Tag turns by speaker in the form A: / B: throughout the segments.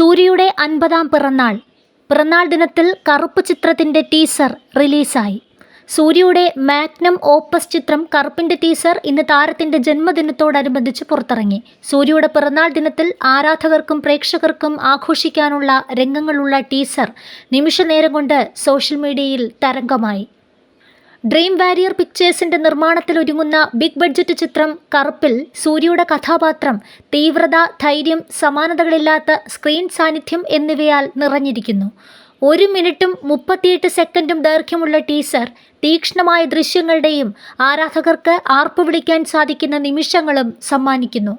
A: സൂര്യയുടെ അൻപതാം പിറന്നാൾ. പിറന്നാൾ ദിനത്തിൽ കറുപ്പ് ചിത്രത്തിന്റെ ടീസർ റിലീസായി. സൂര്യയുടെ മാഗ്നം ഓപ്പസ് ചിത്രം കറുപ്പിന്റെ ടീസർ ഇന്ന് താരത്തിന്റെ ജന്മദിനത്തോടനുബന്ധിച്ച് പുറത്തിറങ്ങി. സൂര്യയുടെ പിറന്നാൾ ദിനത്തിൽ ആരാധകർക്കും പ്രേക്ഷകർക്കും ആഘോഷിക്കാനുള്ള രംഗങ്ങളുള്ള ടീസർ നിമിഷനേരം കൊണ്ട് സോഷ്യൽ മീഡിയയിൽ തരംഗമായി. ഡ്രീം വാരിയർ പിക്ചേഴ്സിന്റെ നിർമ്മാണത്തിൽ ഒരുങ്ങുന്ന ബിഗ് ബഡ്ജറ്റ് ചിത്രം കറുപ്പിൽ സൂര്യയുടെ കഥാപാത്രം തീവ്രത ധൈര്യം സമാനതകളില്ലാത്ത സ്ക്രീൻ സാന്നിധ്യം എന്നിവയാൽ നിറഞ്ഞിരിക്കുന്നു. ഒരു മിനിറ്റും മുപ്പത്തിയെട്ട് സെക്കൻഡും ദൈർഘ്യമുള്ള ടീസർ തീക്ഷ്ണമായ ദൃശ്യങ്ങളുടെയും ആരാധകർക്ക് ആർപ്പ് വിളിക്കാൻ സാധിക്കുന്ന നിമിഷങ്ങളും സമ്മാനിക്കുന്നു.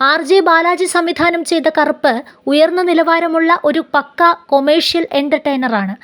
A: ആർ ജെ ബാലാജി സംവിധാനം ചെയ്ത കറുപ്പ് ഉയർന്ന നിലവാരമുള്ള ഒരു പക്ക കൊമേഴ്ഷ്യൽ എന്റർടൈനറാണ്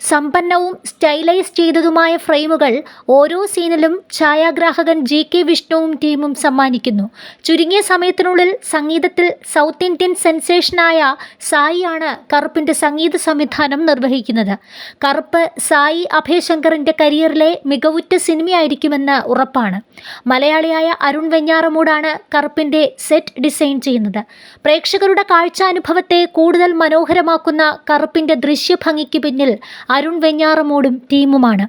A: സമ്പന്നവും സ്റ്റൈലൈസ് ചെയ്തതുമായ ഫ്രെയിമുകൾ ഓരോ സീനിലും ഛായാഗ്രാഹകൻ ജി കെ വിഷ്ണുവും ടീമും സമ്മാനിക്കുന്നു. ചുരുങ്ങിയ സമയത്തിനുള്ളിൽ സംഗീതത്തിൽ സൗത്ത് ഇന്ത്യൻ സെൻസേഷനായ സായിയാണ് കറുപ്പിന്റെ സംഗീത സംവിധാനം നിർവഹിക്കുന്നത്. കറുപ്പ് സായി അഭയശങ്കറിന്റെ കരിയറിലെ മികവുറ്റ സിനിമയായിരിക്കുമെന്ന് ഉറപ്പാണ്. മലയാളിയായ അരുൺ വെഞ്ഞാറമൂടാണ് കറുപ്പിന്റെ സെറ്റ് ഡിസൈൻ ചെയ്യുന്നത്. പ്രേക്ഷകരുടെ കാഴ്ചാനുഭവത്തെ കൂടുതൽ മനോഹരമാക്കുന്ന കറുപ്പിന്റെ ദൃശ്യഭംഗിക്ക് പിന്നിൽ അരുൺ വെഞ്ഞാറമൂടും ടീമുമാണ്.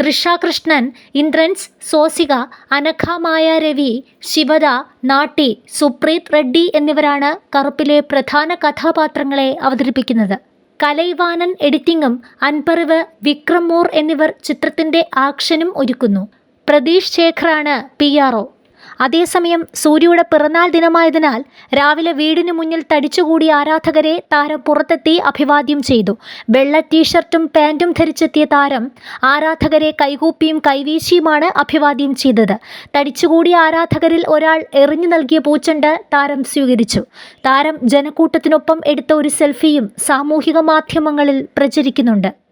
A: തൃഷ കൃഷ്ണൻ ഇന്ദ്രൻസ് സോസിക അനഘമായ രവി ശിവദ നാട്ടി സുപ്രീത് റെഡ്ഡി എന്നിവരാണ് കറുപ്പിലെ പ്രധാന കഥാപാത്രങ്ങളെ അവതരിപ്പിക്കുന്നത്. കലൈവാനൻ എഡിറ്റിംഗും അൻപറിവ് വിക്രം മോർ എന്നിവർ ചിത്രത്തിന്റെ ആക്ഷനും ഒരുക്കുന്നു. പ്രതീഷ് ശേഖറാണ് പി ആർ ഒ. അതേസമയം സൂര്യയുടെ പിറന്നാൾ ദിനമായതിനാൽ രാവിലെ വീടിന് മുന്നിൽ തടിച്ചുകൂടിയ ആരാധകരെ താരം പുറത്തെത്തി അഭിവാദ്യം ചെയ്തു. വെള്ള ടീഷർട്ടും പാന്റും ധരിച്ചെത്തിയ താരം ആരാധകരെ കൈകൂപ്പിയും കൈവീശിയുമാണ് അഭിവാദ്യം ചെയ്തത്. തടിച്ചുകൂടിയ ആരാധകരിൽ ഒരാൾ എറിഞ്ഞു നൽകിയ പൂച്ചണ്ട് താരം സ്വീകരിച്ചു. താരം ജനക്കൂട്ടത്തിനൊപ്പം എടുത്ത ഒരു സെൽഫിയും സാമൂഹിക മാധ്യമങ്ങളിൽ പ്രചരിക്കുന്നുണ്ട്.